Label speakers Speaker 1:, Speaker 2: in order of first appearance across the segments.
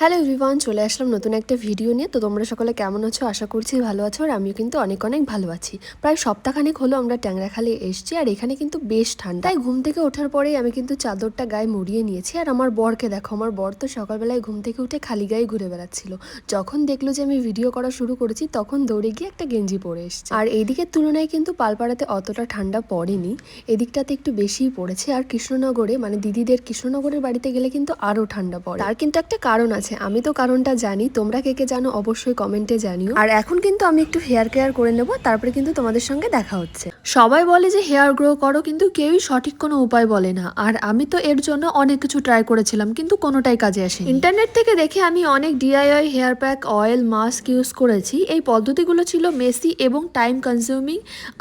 Speaker 1: Hello everyone, চলে আসলাম নতুন একটা ভিডিও নিয়ে। তো তোমরা সকলে কেমন আছো? আশা করছি ভালো আছো আর আমিও কিন্তু অনেক অনেক ভালো আছি। প্রায় সপ্তাহখানেক হলো আমরা ট্যাংরাখালি এসছি আর এখানে কিন্তু বেশ ঠান্ডা। তাই ঘুম থেকে ওঠার পরেই আমি কিন্তু চাদরটা গায়ে মুড়িয়ে নিয়েছি আর আমার বরকে দেখো, আমার বর তো সকালবেলায় ঘুম থেকে উঠে খালি গায়ে ঘুরে বেড়াচ্ছিল। যখন দেখল যে আমি ভিডিও করা শুরু করেছি, তখন দৌড়ে গিয়ে একটা গেঞ্জি পরে এসছে। আর এইদিকের তুলনায় কিন্তু পালপাড়াতে অতটা ঠান্ডা পড়েনি। এদিকটাতে একটু বেশিই পড়েছে। আর কৃষ্ণনগরে মানে দিদিদের কৃষ্ণনগরের বাড়িতে গেলে কিন্তু আরও ঠান্ডা পড়ে। তার কিন্তু একটা কারণ আছে। আমি তো কারণটা জানি। তোমরা কে কে জানো অবশ্যই কমেন্টে জানিও। আর এখন কিন্তু আমি একটু হেয়ার কেয়ার করে নেব, তারপরে কিন্তু তোমাদের সঙ্গে দেখা হচ্ছে। সবাই বলে যে হেয়ার গ্রো করো, কিন্তু কেউই সঠিক কোনো উপায় বলে না। আর আমি তো এর জন্য অনেক কিছু ট্রাই করেছিলাম, কিন্তু কোনোটাই কাজে আসে ইন্টারনেট থেকে দেখে আমি অনেক DIY hair pack oil mask use করেছি। এই পদ্ধতিগুলো ছিল মেসি এবং টাইম কনজিউমিং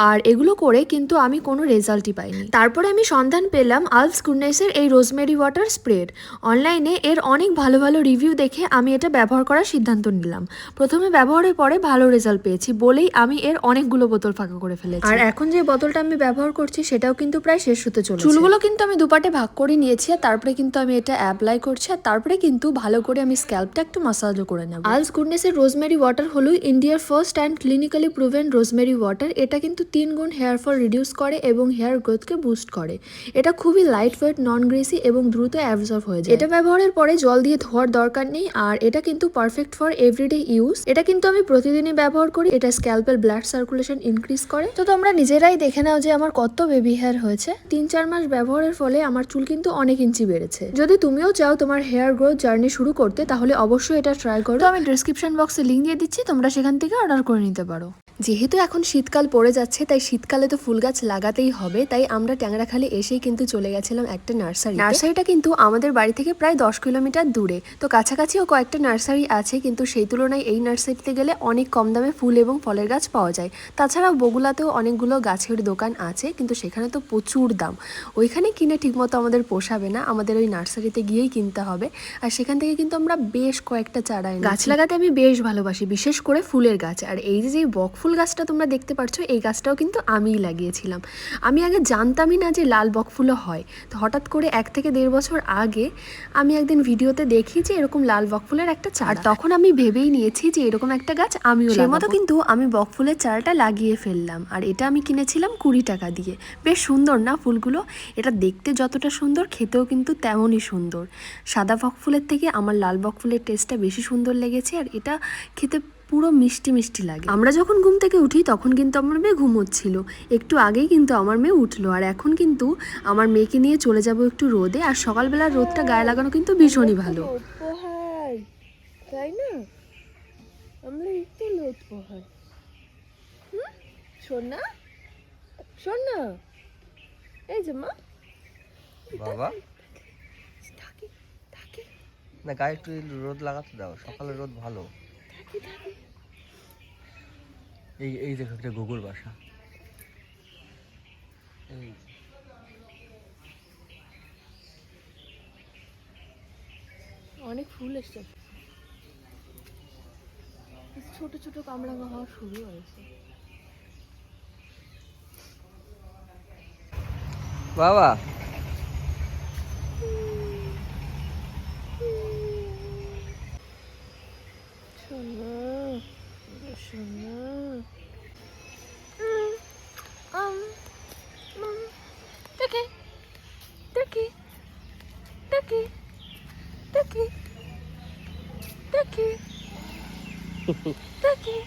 Speaker 1: আর এগুলো করে কিন্তু আমি কোনো রেজাল্টই পাইনি। তারপরে আমি সন্ধান পেলাম আলস গুডনেসের এই রোজমেরি ওয়াটার স্প্রেড অনলাইনে এর অনেক ভালো ভালো রিভিউ দেখে আমি এটা ব্যবহার করার সিদ্ধান্ত নিলাম। প্রথমে ব্যবহারের পরে ভালো রেজাল্ট পেয়েছি বলেই আমি এর অনেকগুলো বোতল ফাঁকা করে ফেলেছি। আর এখন যে বোতলটা আমি ব্যবহার করছি সেটাও কিন্তু প্রায় শেষ হতে চলেছে। চুলগুলো কিন্তু আমি দুপাটে ভাগ করে নিয়েছি আর তারপরে কিন্তু আমি এটা অ্যাপ্লাই করছি আর তারপরে কিন্তু ভালো করে আমি স্ক্যাল্পটা একটু মাসাজও করে নেব। আলস গুডনেসের রোজমেরি ওয়াটার হলো ইন্ডিয়ার first and clinically proven rosemary water এটা কিন্তু তিন গুণ হেয়ার ফল রিডিউস করে এবং হেয়ার গ্রোথকে বুস্ট করে। এটা খুবই লাইট ওয়েট নন গ্রেসি এবং দ্রুত অ্যাবজর্ব হয়ে যায়। এটা ব্যবহারের পরে জল দিয়ে ধোয়ার দরকার নেই আর এটা কিন্তু পারফেক্ট ফর এভরিডে ইউজ এটা কিন্তু আমি প্রতিদিনই ব্যবহার করি, এটা স্ক্যাল্পের ব্লাড সার্কুলেশন ইনক্রিজ করে। তো তোমরা নিজেরাই দেখে নাও যে আমার কত বেবি হেয়ার হয়েছে। তিন চার মাস ব্যবহারের ফলে আমার চুল কিন্তু অনেক ইঞ্চি বেড়েছে। যদি তুমিও চাও তোমার হেয়ার গ্রোথ জার্নি শুরু করতে, তাহলে অবশ্যই এটা ট্রাই করো। আমি ডিসক্রিপশন বক্সে লিঙ্ক দিয়ে দিচ্ছি, তোমরা সেখান থেকে অর্ডার করে নিতে পারো। যেহেতু এখন শীতকাল পড়ে যাচ্ছে, তাই শীতকালে তো ফুল গাছ লাগাতেই হবে, তাই আমরা ট্যাংরাখালি এসেই কিন্তু চলে গেছিলাম একটা নার্সারি নার্সারিটা কিন্তু আমাদের বাড়ি থেকে প্রায় দশ কিলোমিটার দূরে। তো কাছাকাছিও কয়েকটা নার্সারি আছে, কিন্তু সেই তুলনায় এই নার্সারিতে গেলে অনেক কম দামে ফুল এবং ফলের গাছ পাওয়া যায়। তাছাড়াও বগুলাতেও অনেকগুলো গাছের দোকান আছে, কিন্তু সেখানে তো প্রচুর দাম। ওইখানে কিনে ঠিকমতো আমাদের পোষাবে না, আমাদের ওই নার্সারিতে গিয়েই কিনতে হবে। আর সেখান থেকে কিন্তু আমরা বেশ কয়েকটা চারা গাছ লাগাতে আমি বেশ ভালোবাসি, বিশেষ করে ফুলের গাছ। আর এই যে যে বকফুল গাছটা তোমরা দেখতে পাচ্ছ এই গাছটাও কিন্তু আমিই লাগিয়েছিলাম। আমি আগে জানতামই না যে লাল বকফুলও হয়। তো হঠাৎ করে এক থেকে দেড় বছর আগে আমি একদিন ভিডিওতে দেখি যে এরকম লাল বকফুলের একটা চারা। তখন আমি ভেবেই নিয়েছি যে এরকম একটা গাছ আমিও সেই মতো কিন্তু আমি বকফুলের চারাটা লাগিয়ে ফেললাম। আর এটা আমি কিনেছিলাম কুড়ি টাকা দিয়ে। বেশ সুন্দর না ফুলগুলো? এটা দেখতে যতটা সুন্দর খেতেও কিন্তু তেমনই সুন্দর। সাদা বকফুলের থেকে আমার লাল বকফুলের টেস্টটা বেশি সুন্দর লেগেছে আর এটা খেতে পুরো মিষ্টি মিষ্টি লাগে। আমরা যখন ঘুম থেকে উঠি তখন কিন্তু আমার মেয়ে ঘুমোচ্ছিল। একটু আগেই কিন্তু আমার মেয়ে উঠল। আর এখন কিন্তু আমার মেয়েকে নিয়ে চলে যাব একটু রোদে। আর সকালবেলা রোদটা গায়ে লাগানো কিন্তু ভীষণই ভালো।
Speaker 2: পোহাই তাই না? আমরা একটু লোদ পোহাই হুম? শোন না শোন না এই যে মা।
Speaker 3: বাবা।
Speaker 2: থাকি থাকি
Speaker 3: না গায়ে একটু রোদ লাগাতে দাও সকালে রোদ ভালো।
Speaker 2: থাকি থাকি
Speaker 3: এই এই দেখো একটা গুগল বাসা। এই।
Speaker 2: অনেক ফুল এসছে। ছোট ছোট কামড়া হওয়া শুরু হয়েছে।
Speaker 3: বাবা।
Speaker 2: সোনা সোনা Cookie.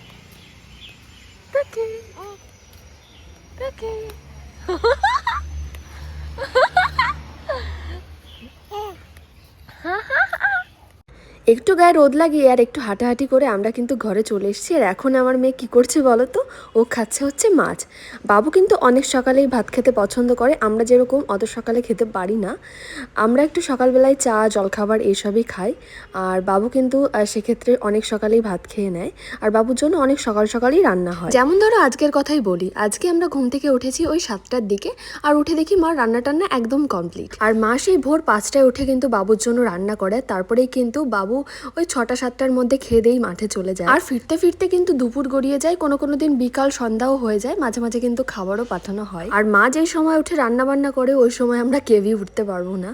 Speaker 2: Cookie. Cookie.
Speaker 1: একটু গায়ে রোদ লাগিয়ে আর একটু হাঁটাহাঁটি করে আমরা কিন্তু ঘরে চলে এসেছি। আর এখন আমার মেয়ে কি করছে বলো তো? ও খাচ্ছে হচ্ছে মাছ। বাবু কিন্তু অনেক সকালেই ভাত খেতে পছন্দ করে। আমরা যেরকম অত সকালে খেতে পারি না। আমরা একটু সকালবেলায় চা, জলখাবার এইসবই খাই। আর বাবু কিন্তু সেক্ষেত্রে অনেক সকালেই ভাত খেয়ে নেয়। আর বাবুর জন্য অনেক সকাল সকালেই রান্না হয়। যেমন ধরো আজকের কথাই বলি, আজকে আমরা ঘুম থেকে উঠেছি ওই সাতটার দিকে। আর উঠে দেখি মা রান্না টান্না একদম কমপ্লিট আর মা সেই ভোর পাঁচটায় উঠে কিন্তু বাবুর জন্য রান্না করে। তারপরেই কিন্তু বাবু ওই ছটা, সাতটার মধ্যে খেয়ে দিয়েই মাঠে চলে যায়। আর ফিরতে ফিরতে কিন্তু দুপুর গড়িয়ে যায়, কোনো কোনো দিন বিকাল সন্ধ্যাও হয়ে যায়, মাঝে মাঝে কিন্তু খাবারও পাঠানো হয়। আর মা যেই সময় উঠে রান্না বান্না করে, ওই সময় আমরা কেউই উঠতে পারব না।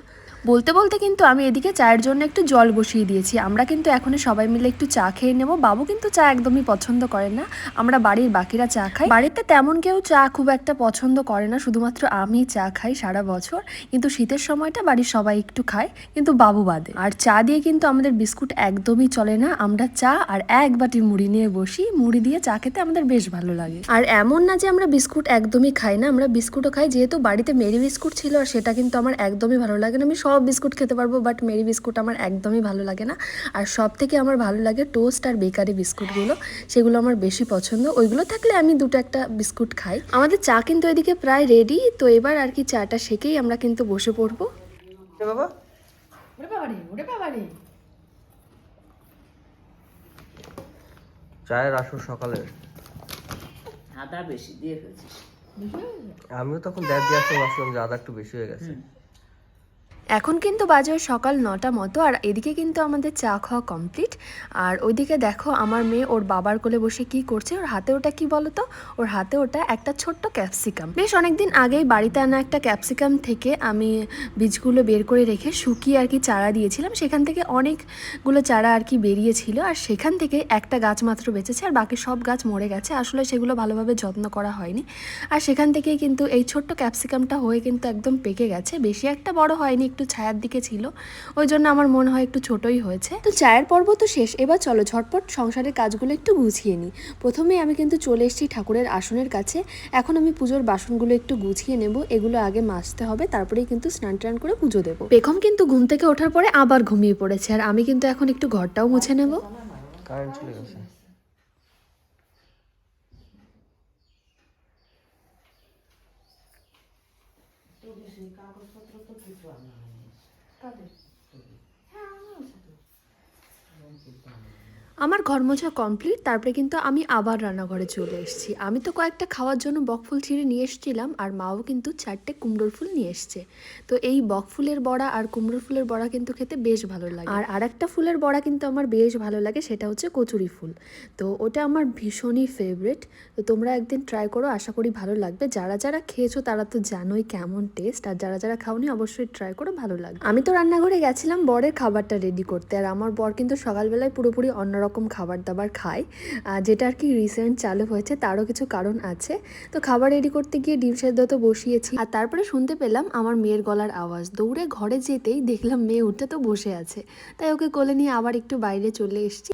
Speaker 1: বলতে বলতে কিন্তু আমি এদিকে চায়ের জন্য একটু জল বসিয়ে দিয়েছি। আমরা কিন্তু এখন সবাই মিলে একটু চা খেয়ে নেব। বাবু কিন্তু চা একদমই পছন্দ করে না। আমরা বাড়ির বাকিরা চা খাই। বাড়িতে তেমন কেউ চা খুব একটা পছন্দ করে না। শুধুমাত্র আমি চা খাই সারা বছর। কিন্তু শীতের সময়টা বাড়ির সবাই একটু খায়। কিন্তু বাবু বাদে। আর চা দিয়ে কিন্তু আমাদের বিস্কুট একদমই চলে না। আমরা চা আর এক বাটি মুড়ি নিয়ে বসি। মুড়ি দিয়ে চা খেতে আমাদের বেশ ভালো লাগে। আর এমন না যে আমরা বিস্কুট একদমই খাই না। আমরা বিস্কুটও খাই। যেহেতু বাড়িতে মেরি বিস্কুট ছিল আর সেটা কিন্তু আমার একদমই ভালো লাগে না। আমি সব বিস্কুট খেতে পারব বাট মেরি বিস্কুট আমার একদমই ভালো লাগে না। আর সব থেকে আমার ভালো লাগে টোস্ট আর বেকারি বিস্কুটগুলো সেগুলো আমার বেশি পছন্দ। ওইগুলো থাকলে আমি দুটো একটা বিস্কুট খাই। আমাদের চা কিন্তু এদিকে প্রায় রেডি তো এবার আর কি চাটা শেখেই আমরা কিন্তু বসে পড়ব।
Speaker 3: বাবা। চায়ের আসর সকালের
Speaker 4: আদা বেশি দিয়ে ফেলছিস।
Speaker 3: আমিও তখন দেড় দিয়ে আসতে ভাবছিলাম যে আদা একটু বেশি হয়ে গেছে।
Speaker 1: এখন কিন্তু বাজে সকাল নটা মতো, আর এদিকে কিন্তু আমাদের চা খাওয়া কমপ্লিট আর ওইদিকে দেখো আমার মেয়ে ওর বাবার কোলে বসে কি করছে, ওর হাতে ওটা কি বলতো ওর হাতে ওটা একটা ছোট্ট ক্যাপসিকাম বেশ অনেকদিন আগেই বাড়িতে আনা একটা ক্যাপসিকাম থেকে আমি বীজগুলো বের করে রেখে শুকিয়ে আর কি চারা দিয়েছিলাম। সেখান থেকে অনেকগুলো চারা আর কি বেরিয়েছিল, আর সেখান থেকে একটা গাছ মাত্র বেঁচেছে, আর বাকি সব গাছ মরে গেছে। আসলে সেগুলো ভালোভাবে যত্ন করা হয়নি। আর সেখান থেকেই কিন্তু এই ছোট্ট ক্যাপসিকামটা হয়ে কিন্তু একদম পেকে গেছে। বেশি একটা বড় হয়নি, একটু ছায়ার দিকে ছিল, ওই জন্য আমার মনে হয় একটু ছোটই হয়েছে। তো চায়ের পর্ব তো শেষ, এবার চলো ঝটপট সংসারের কাজগুলো একটু গুছিয়ে নিই। প্রথমেই আমি কিন্তু চলে এসেছি ঠাকুরের আসনের কাছে, এখন আমি পুজোর বাসনগুলো একটু গুছিয়ে নেব, এগুলো আগে মাজতে হবে, তারপরেই কিন্তু স্নান টান করে পুজো দেবো। পেখম কিন্তু ঘুম থেকে ওঠার পরে আবার ঘুমিয়ে পড়েছে, আর আমি কিন্তু এখন একটু ঘরটাও মুছে নেব।
Speaker 3: কারেন্ট চলে গেছে।
Speaker 1: আমার ঘর মোছা কমপ্লিট তারপরে কিন্তু আমি আবার রান্নাঘরে চলে এসেছি। আমি তো কয়েকটা খাওয়ার জন্য বকফুল ছিঁড়ে নিয়ে এসেছিলাম, আর মাও কিন্তু চারটে কুমড়োর ফুল নিয়ে এসছে। তো এই বকফুলের বড়া আর কুমড়োর ফুলের বড়া কিন্তু খেতে বেশ ভালো লাগে। আর আরেকটা ফুলের বড়া কিন্তু আমার বেশ ভালো লাগে, সেটা হচ্ছে কচুরি ফুল। তো ওটা আমার ভীষণই ফেভারেট তো তোমরা একদিন ট্রাই করো, আশা করি ভালো লাগবে। যারা যারা খেয়েছো, তারা তো জানোই কেমন টেস্ট আর যারা যারা খাওনি, অবশ্যই ট্রাই করো, ভালো লাগবে। আমি তো রান্নাঘরে গেছিলাম, বরের খাবারটা রেডি করতে, আর আমার বর কিন্তু সকালবেলায় পুরোপুরি অন্যরকম খাবার দাবার খায় যেটা আর কি রিসেন্ট চালু হয়েছে, তারও কিছু কারণ আছে। তো খাবার রেডি করতে গিয়ে ডিম সেদ্ধ তো বসিয়েছি। আর তারপরে শুনতে পেলাম আমার মেয়ের গলার আওয়াজ। দৌড়ে ঘরে যেতেই দেখলাম মেয়ে উঠে তো বসে আছে। তাই ওকে কোলে নিয়ে আবার একটু বাইরে চলে এসেছি।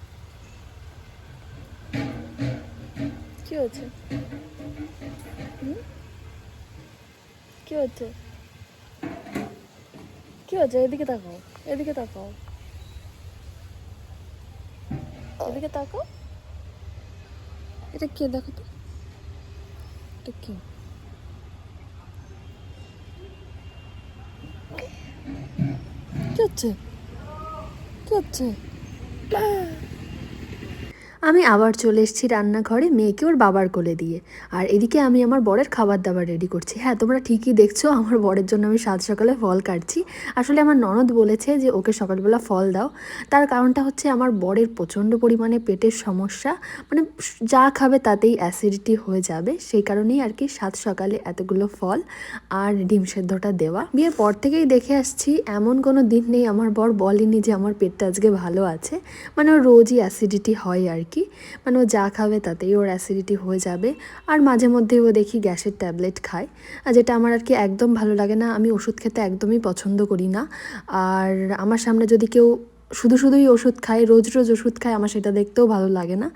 Speaker 2: কি হচ্ছে কি হচ্ছে কি হচ্ছে এদিকে তাকাও এদিকে তাকাও। এদিকে তাকাও এটা কে দেখো তো এটা কি কি হচ্ছে কি হচ্ছে
Speaker 1: আমি আবার চলে এসেছি রান্নাঘরে মেয়েকে ওর বাবার কোলে দিয়ে। আর এদিকে আমি আমার বরের খাবার দাবার রেডি করছি। হ্যাঁ তোমরা ঠিকই দেখছ, আমার বরের জন্য আমি সাত সকালে ফল কাটছি। আসলে আমার ননদ বলেছে যে, ওকে সকালবেলা ফল দাও। তার কারণটা হচ্ছে আমার বরের প্রচণ্ড পরিমাণে পেটের সমস্যা। মানে যা খাবে তাতেই অ্যাসিডিটি হয়ে যাবে। সেই কারণেই আর কি সাত সকালে এতগুলো ফল আর ডিম সেদ্ধটা দেওয়া। বিয়ের পর থেকেই দেখে আসছি, এমন কোনো দিন নেই আমার বর বলেনি যে, আমার পেটটা আজকে ভালো আছে। মানে রোজই অ্যাসিডিটি হয় আর কি? মানে ও যা খাবে তাতেই ওর অ্যাসিডিটি হয়ে যাবে। আর মাঝে মধ্যেই ও দেখি গ্যাসের ট্যাবলেট খায়। আর যেটা আমার আর কি একদম ভালো লাগে না, আমি ওষুধ খেতে একদমই পছন্দ করি না। আর আমার সামনে যদি কেউ শুধু শুধুই ওষুধ খায় রোজ রোজ ওষুধ খায় আমার সেটা দেখতেও ভালো লাগে না।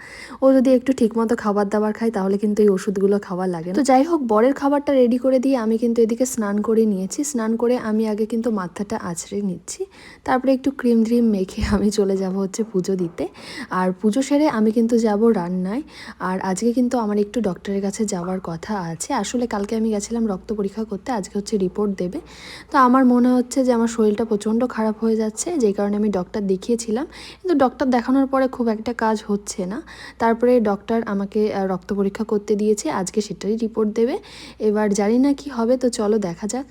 Speaker 1: ও যদি একটু ঠিকমতো খাবার দাবার খায়, তাহলে কিন্তু এই ওষুধগুলো খাওয়া লাগে তো যাই হোক, বরের খাবারটা রেডি করে দিয়ে আমি কিন্তু এদিকে স্নান করে নিয়েছি। স্নান করে আমি আগে কিন্তু মাথাটা আছড়ে নিচ্ছি। তারপরে একটু ক্রিম ড্রিম মেখে আমি চলে যাব হচ্ছে পুজো দিতে। আর পুজো সেরে আমি কিন্তু যাব রান্নায়। আর আজকে কিন্তু আমার একটু ডক্টরের কাছে যাওয়ার কথা আছে। আসলে কালকে আমি গেছিলাম রক্ত পরীক্ষা করতে, আজকে হচ্ছে রিপোর্ট দেবে। তো আমার মনে হচ্ছে যে আমার শরীরটা প্রচণ্ড খারাপ হয়ে যাচ্ছে। যেই কারণে আমি ডক্টর দেখিয়েছিলাম, কিন্তু ডক্টর দেখানোর পরে খুব একটা কাজ হচ্ছে না। তারপরে ডক্টর আমাকে রক্ত পরীক্ষা করতে দিয়েছে, আজকে সেটারই রিপোর্ট দেবে। এবার জানি না কি হবে, তো চলো দেখা যাক।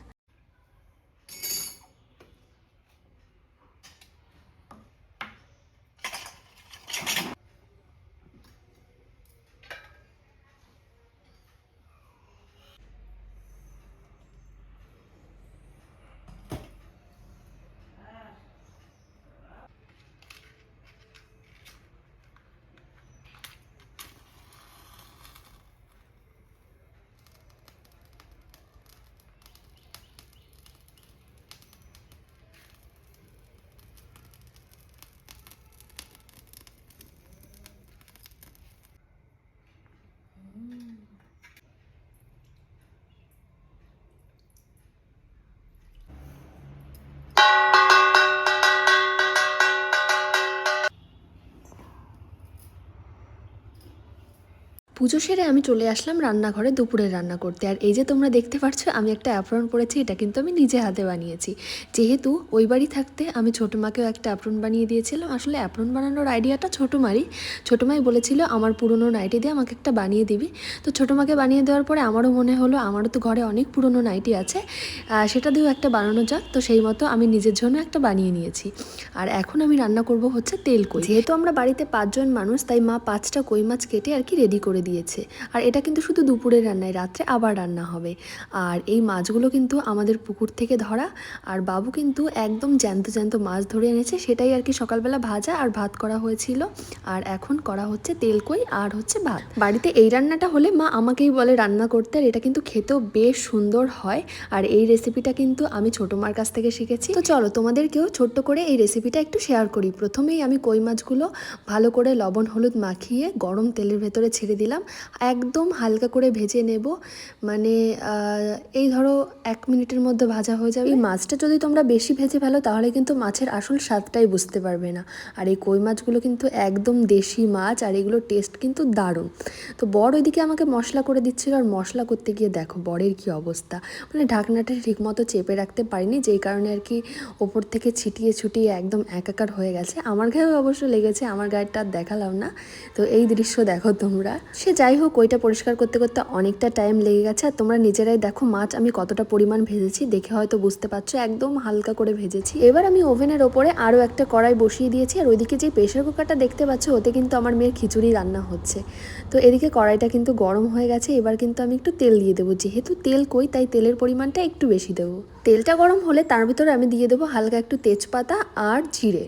Speaker 1: পুজো সেরে আমি চলে আসলাম রান্নাঘরে দুপুরে রান্না করতে। আর এই যে তোমরা দেখতে পাচ্ছ আমি একটা অ্যাপ্রন পরেছি, এটা কিন্তু আমি নিজে হাতে বানিয়েছি। যেহেতু ওই বাড়ি থাকতে আমি ছোটো মাকেও একটা অ্যাপ্রন বানিয়ে দিয়েছিলাম। আসলে অ্যাপ্রন বানানোর আইডিয়াটা ছোটো মারই। ছোটো মাই বলেছিল, আমার পুরনো নাইটি দিয়ে আমাকে একটা বানিয়ে দিবি। তো ছোটো মাকে বানিয়ে দেওয়ার পরে আমারও মনে হলো, আমারও তো ঘরে অনেক পুরনো নাইটি আছে সেটা দিয়েও একটা বানানো যাক। তো সেই মতো আমি নিজের জন্য একটা বানিয়ে নিয়েছি। আর এখন আমি রান্না করব হচ্ছে তেল কই। যেহেতু আমরা বাড়িতে পাঁচজন মানুষ, তাই মা পাঁচটা কই মাছ কেটে আর কি রেডি করে দিয়েছে। আর এটা কিন্তু শুধু দুপুরের রান্নায়, রাত্রে আবার রান্না হবে। আর এই মাছগুলো কিন্তু আমাদের পুকুর থেকে ধরা। আর বাবু কিন্তু একদম জ্যান্ত জ্যান্ত মাছ ধরে এনেছে। সেটাই আর কি সকালবেলা ভাজা আর ভাত করা হয়েছিল। আর এখন করা হচ্ছে তেল কই আর হচ্ছে ভাত। বাড়িতে এই রান্নাটা হলে মা আমাকেই বলে রান্না করতে। আর এটা কিন্তু খেতেও বেশ সুন্দর হয়। আর এই রেসিপিটা কিন্তু আমি ছোটো মার কাছ থেকে শিখেছি। তো চলো তোমাদেরকেও ছোট্ট করে এই রেসিপিটা একটু শেয়ার করি। প্রথমেই আমি কই মাছগুলো ভালো করে লবণ, হলুদ মাখিয়ে গরম তেলের ভেতরে ছেড়ে দিলাম। একদম হালকা করে ভেজে নেব। মানে এই ধরো এক মিনিটের মধ্যে ভাজা হয়ে যাবে। এই মাছটা যদি তোমরা বেশি ভেজে ফেলো, তাহলে কিন্তু মাছের আসল স্বাদটাই বুঝতে পারবে না। আর এই কই মাছগুলো কিন্তু একদম দেশি মাছ, আর এগুলোর টেস্ট কিন্তু দারুণ। তো বড় ওইদিকে আমাকে মশলা করে দিচ্ছিল, আর মশলা করতে গিয়ে দেখো বরের কি অবস্থা। মানে ঢাকনাটা ঠিকমতো চেপে রাখতে পারিনি, যেই কারণে আর কি ওপর থেকে ছিটিয়ে ছুটিয়ে একদম একাকার হয়ে গেছে। আমার গায়েও অবশ্য লেগেছে, আমার গায়েরটা দেখালাম না। তো এই দৃশ্য দেখো তোমরা। সে যাই হোক, ওইটা পরিষ্কার করতে করতে অনেকটা টাইম লেগে গেছে। আর তোমরা নিজেরাই দেখো মাছ আমি কতটা পরিমাণ ভেজেছি, দেখে হয়তো বুঝতে পারছ, একদম হালকা করে ভেজেছি। এবার আমি ওভেনের ওপরে আরও একটা কড়াই বসিয়ে দিয়েছি, আর ওইদিকে যে প্রেশার কুকারটা দেখতে পাচ্ছ, ওতে কিন্তু আমার মেয়ের খিচুড়ি রান্না হচ্ছে। তো এদিকে কড়াইটা কিন্তু গরম হয়ে গেছে, এবার কিন্তু আমি একটু তেল দিয়ে দেবো। যেহেতু তেল কই, তাই তেলের পরিমাণটা একটু বেশি দেবো। তেলটা গরম হলে তার ভিতরে আমি দিয়ে দেবো হালকা একটু তেজপাতা আর জিরে।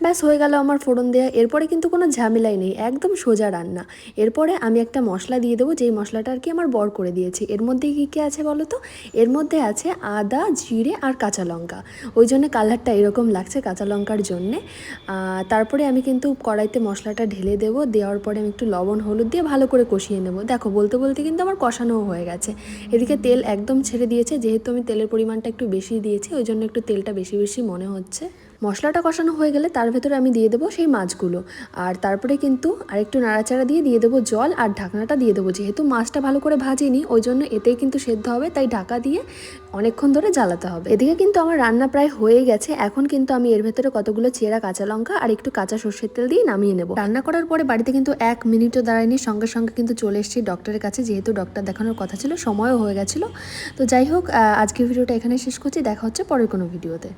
Speaker 1: ব্যাস হয়ে গেল আমার ফোড়ন দেওয়া এরপরে কিন্তু কোনো ঝামেলাই নেই, একদম সোজা রান্না। এরপরে আমি একটা মশলা দিয়ে দেবো, যেই মশলাটা আর কি আমার বর করে দিয়েছি। এর মধ্যে কী কী আছে বলো তো? এর মধ্যে আছে আদা, জিরে আর কাঁচা লঙ্কা। ওই জন্য কালারটা এরকম লাগছে কাঁচা লঙ্কার জন্যে। তারপরে আমি কিন্তু কড়াইতে মশলাটা ঢেলে দেবো। দেওয়ার পরে আমি একটু লবণ, হলুদ দিয়ে ভালো করে কষিয়ে নেব। দেখো, বলতে বলতে কিন্তু আমার কষানোও হয়ে গেছে। এদিকে তেল একদম ছেড়ে দিয়েছে, যেহেতু আমি তেলের পরিমাণটা একটু বেশি দিয়েছি, ওই জন্য একটু তেলটা বেশি বেশি মনে হচ্ছে। মশলাটা কষানো হয়ে গেলে তার ভেতরে আমি দিয়ে দেবো সেই মাছগুলো। আর তারপরে কিন্তু আরেকটু নাড়াচাড়া দিয়ে দিয়ে দেবো জল আর ঢাকনাটা দিয়ে দেবো। যেহেতু মাছটা ভালো করে ভাজিনি, ওই জন্য এতেই কিন্তু সেদ্ধ হবে, তাই ঢাকা দিয়ে অনেকক্ষণ ধরে জ্বালাতে হবে। এদিকে কিন্তু আমার রান্না প্রায় হয়ে গেছে। এখন কিন্তু আমি এর ভেতরে কতগুলো চেরা, কাঁচা লঙ্কা আর একটু কাঁচা সর্ষের তেল দিয়ে নামিয়ে নেব। রান্না করার পরে বাড়িতে কিন্তু এক মিনিটও দাঁড়ায়নি, সঙ্গে সঙ্গে কিন্তু চলে এসেছি ডক্টরের কাছে। যেহেতু ডক্টর দেখানোর কথা ছিল, সময়ও হয়ে গেছিল। তো যাই হোক আজকের ভিডিওটা এখানে শেষ করছি। দেখা হচ্ছে পরের কোনো ভিডিওতে।